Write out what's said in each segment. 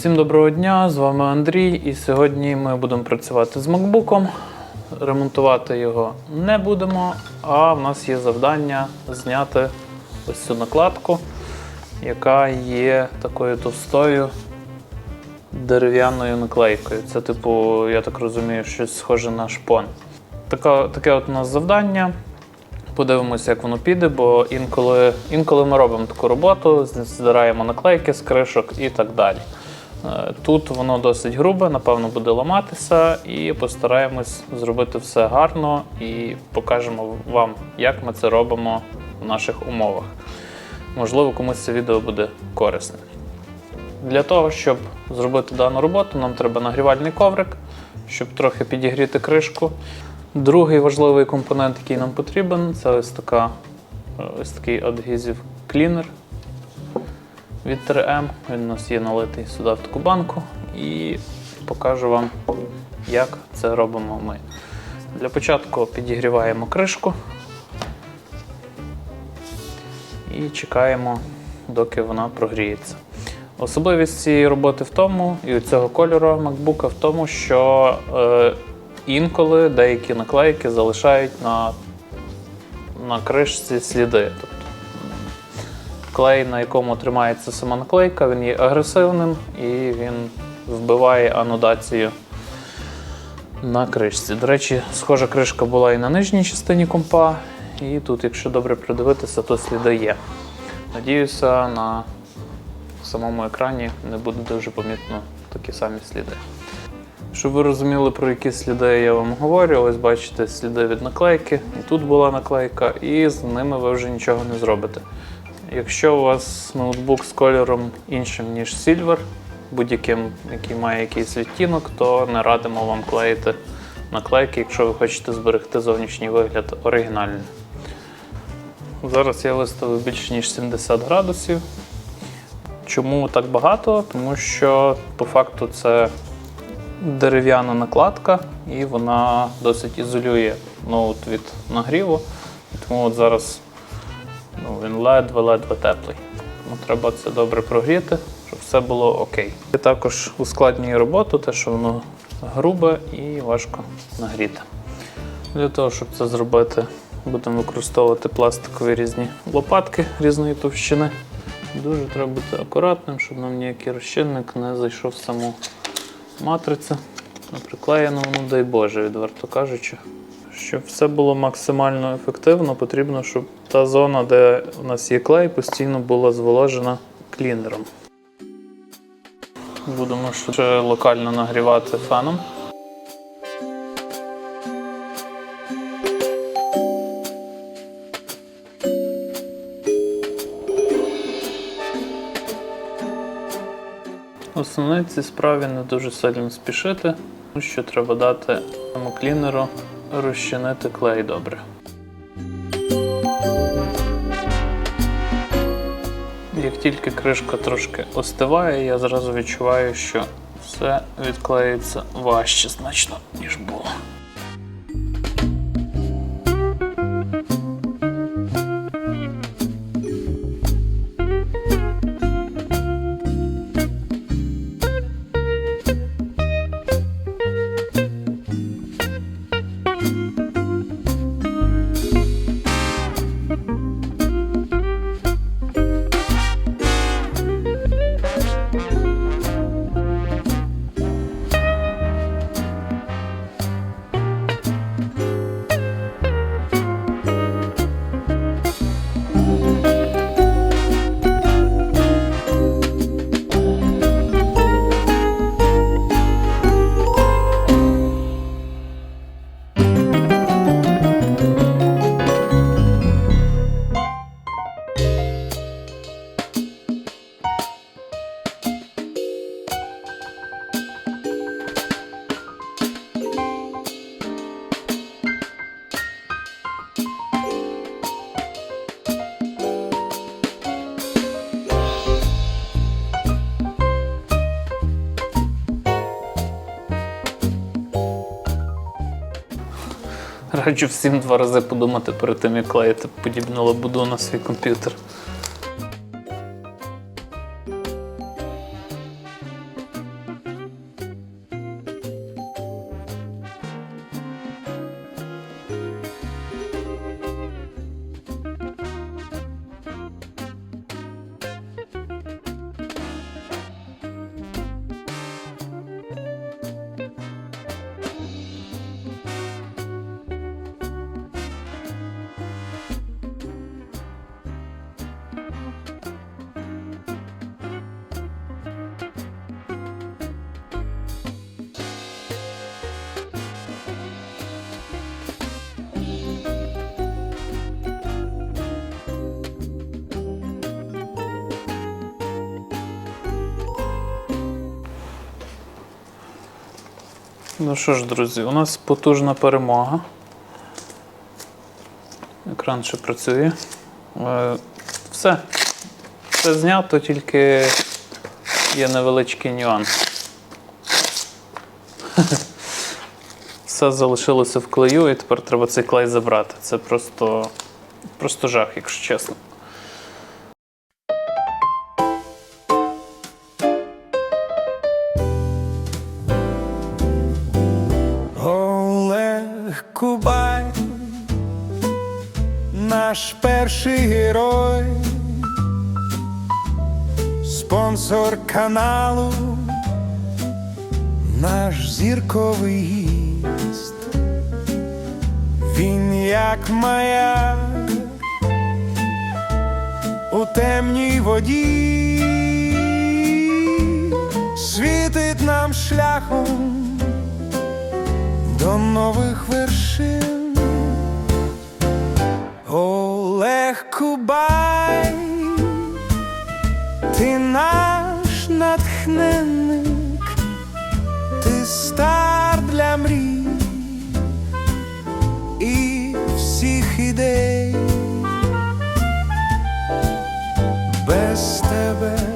Всім доброго дня, з вами Андрій, і сьогодні ми будемо працювати з MacBook. Ремонтувати його не будемо, а в нас є завдання зняти ось цю накладку, яка є такою товстою дерев'яною наклейкою. Це, типу, я так розумію, щось схоже на шпон. Така, таке от у нас завдання. Подивимося, як воно піде, бо інколи, інколи ми робимо таку роботу, здираємо наклейки з кришок і так далі. Е, Тут воно досить грубе, напевно, буде ламатися, і постараємось зробити все гарно і покажемо вам, як ми це робимо в наших умовах. Можливо, комусь це відео буде корисне. Для того, щоб зробити дану роботу, нам треба нагрівальний коврик, щоб трохи підігріти кришку. Другий важливий компонент, який нам потрібен, це ось, така, е, ось такий адгезів клінер від 3M. Він у нас є налитий сюди в таку банку. І покажу вам, як це робимо ми. Для початку підігріваємо кришку і чекаємо, доки вона прогріється. Особливість цієї роботи в тому, і цього кольору MacBook в тому, що е, інколи деякі наклейки залишають на, на кришці сліди. Клей, на якому тримається сама наклейка, він є агресивним і він вбиває анодацію на кришці. До речі, схожа кришка була і на нижній частині компа, і тут, якщо добре придивитися, то сліди є. Надіюся, на самому екрані не буде дуже помітно такі самі сліди. Щоб ви розуміли, про які сліди я вам говорю, ось бачите сліди від наклейки, і тут була наклейка, і з ними ви вже нічого не зробите. Якщо у вас ноутбук з кольором іншим, ніж Silver, будь-яким, який має якийсь відтінок, то не радимо вам клеїти наклейки, якщо ви хочете зберегти зовнішній вигляд оригінальний. Зараз я виставив більше ніж 70 градусів. Чому так багато? Тому що по факту це дерев'яна накладка, і вона досить ізолює ноут від нагріву. Тому от зараз ну, він ледве-ледве теплий. Тому треба це добре прогріти, щоб все було окей. І також ускладнює роботу, те, що воно грубе і важко нагріти. Для того, щоб це зробити, будемо використовувати пластикові різні лопатки різної товщини. Дуже треба бути акуратним, щоб нам ніякий розчинник не зайшов в саму матрицю. Приклеєно, ну дай Боже, відверто кажучи. Щоб все було максимально ефективно, потрібно, щоб та зона, де у нас є клей, постійно була зволожена клінером. Будемо ще локально нагрівати феном. Основне цій справі не дуже сильно спішити, тому що треба дати цьому клінеру розчинити клей добре. Як тільки кришка трошки остиває, я зразу відчуваю, що все відклеїться важче значно, ніж було. Раджу всім два рази подумати перед тим, як клеїти подібну лабуду на свій комп'ютер. Ну що ж, друзі, у нас потужна перемога. Екран ще працює. Е, Все. Все знято, тільки є невеличкий нюанс. Все залишилося в клею, і тепер треба цей клей забрати. Це просто, просто жах, якщо чесно. Наш перший герой, спонсор каналу, наш зірковий гість. Він як маяк у темній воді, світить нам шляхом до нових вершин. Кубай, ти наш натхненник, ти стар для мрій і всіх ідей. Без тебе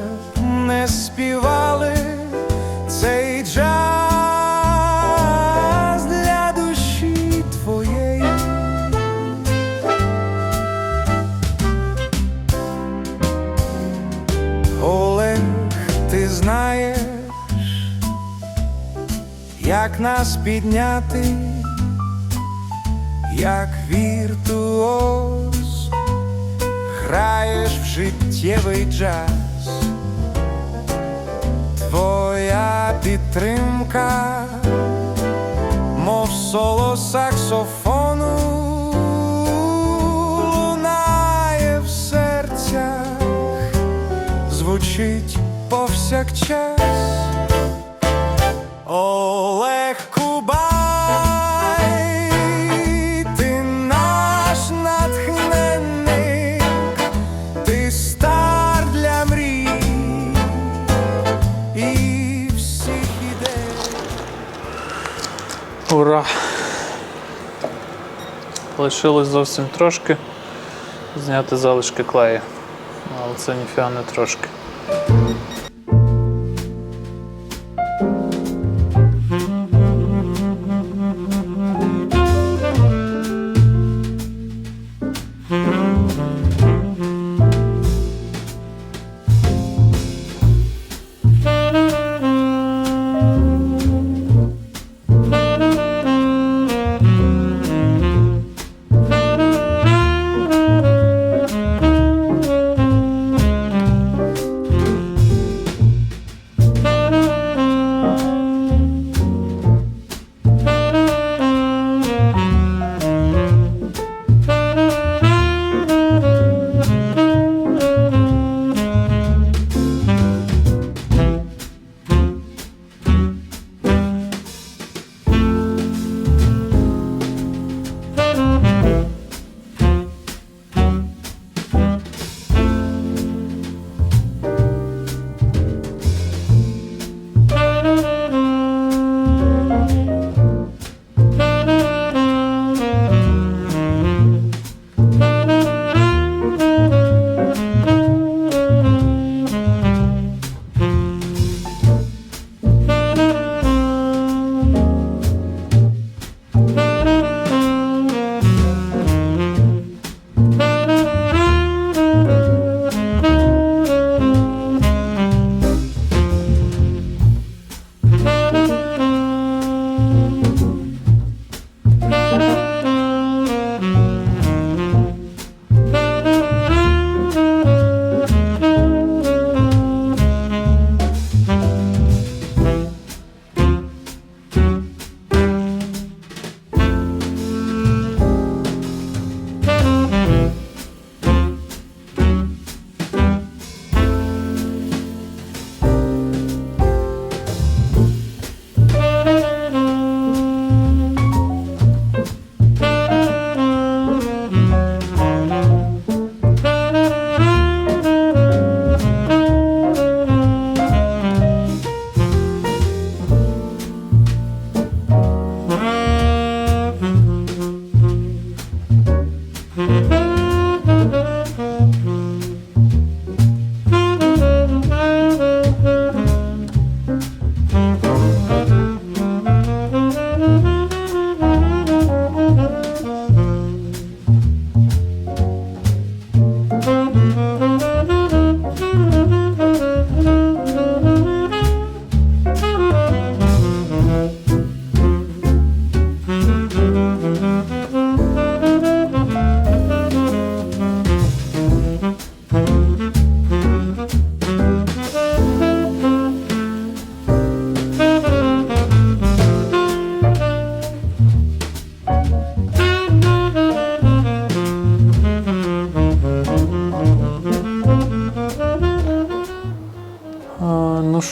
нас підняти, як віртуоз, граєш в життєвий джаз. Твоя підтримка, мов соло саксофону, лунає в серцях, звучить повсякчас. Лишилось зовсім трошки зняти залишки клею. Але це ніфіга не трошки.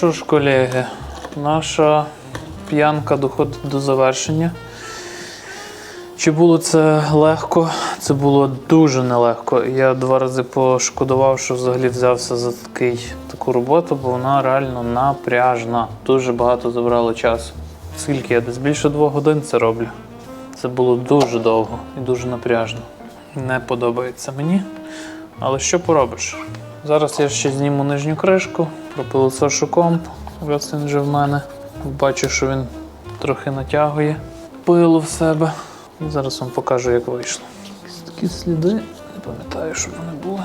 Що ж, колеги, наша п'янка доходить до завершення. Чи було це легко? Це було дуже нелегко. Я два рази пошкодував, що взагалі взявся за такий, таку роботу, бо вона реально напряжна. Дуже багато забрало часу. Скільки я десь більше двох годин це роблю. Це було дуже довго і дуже напряжно. Не подобається мені. Але що поробиш? Зараз я ще зніму нижню кришку, пропилосошу комп, раз він вже в мене. Бачу, що він трохи натягує пилу в себе. Зараз вам покажу, як вийшло. Такі сліди, не пам'ятаю, що вони були.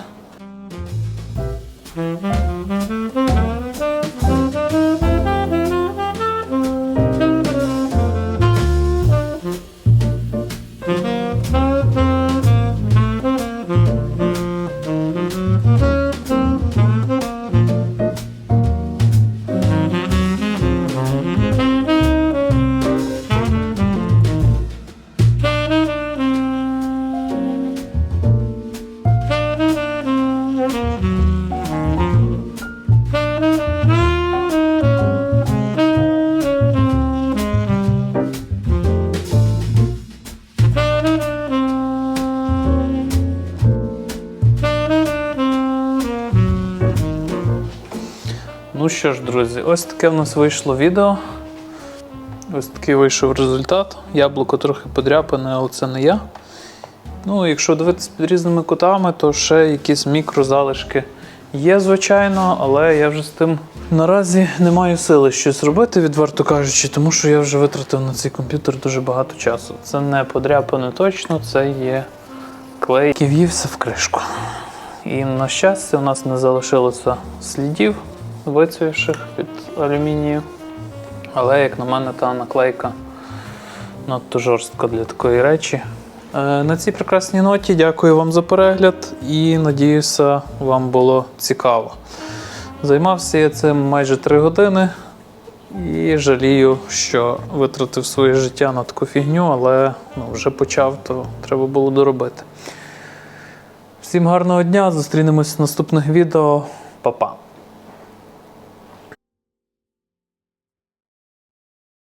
Ну що ж, друзі, ось таке в нас вийшло відео. Ось такий вийшов результат. Яблуко трохи подряпане, але це не я. Ну, якщо дивитися під різними кутами, то ще якісь мікрозалишки є, звичайно, але я вже з тим наразі не маю сили щось робити, відверто кажучи, тому що я вже витратив на цей комп'ютер дуже багато часу. Це не подряпане точно, це є клей, який в'ївся в кришку. І на щастя, у нас не залишилося слідів вицвівших від алюмінію. Але, як на мене, та наклейка надто жорстка для такої речі. Е, На цій прекрасній ноті дякую вам за перегляд і надіюся, вам було цікаво. Займався я цим майже 3 години і жалію, що витратив своє життя на таку фігню, але ну, вже почав, то треба було доробити. Всім гарного дня, зустрінемось в наступних відео. Па-па!